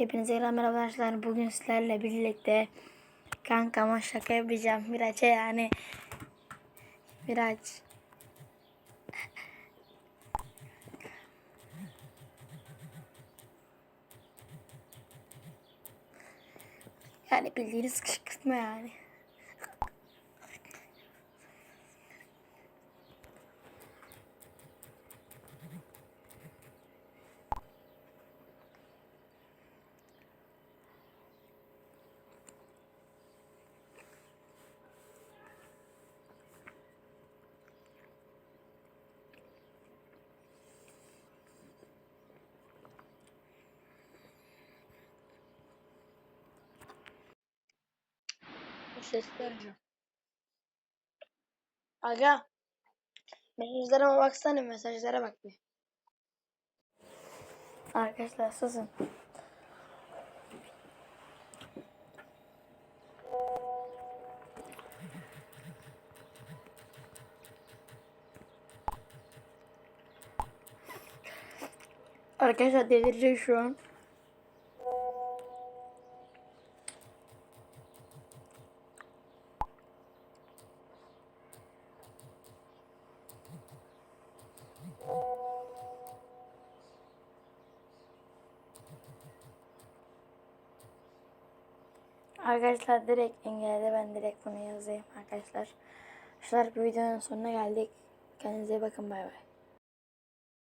Hepinize merhaba arkadaşlar. Bugün sizlerle birlikte kankama şaka yapacağım. Miraç'a yani. Miraç. Yani bildiğiniz kışkırtma yani. Sesler hocam. Aga. Mesajlarıma baksana mesajlara bak bir. Arkadaşlar susun. Arkadaşlar delireceğim şu an. Arkadaşlar direkt engelledi. Ben direkt bunu yazayım arkadaşlar. Arkadaşlar bu videonun sonuna geldik. Kendinize iyi bakın. Bay bay.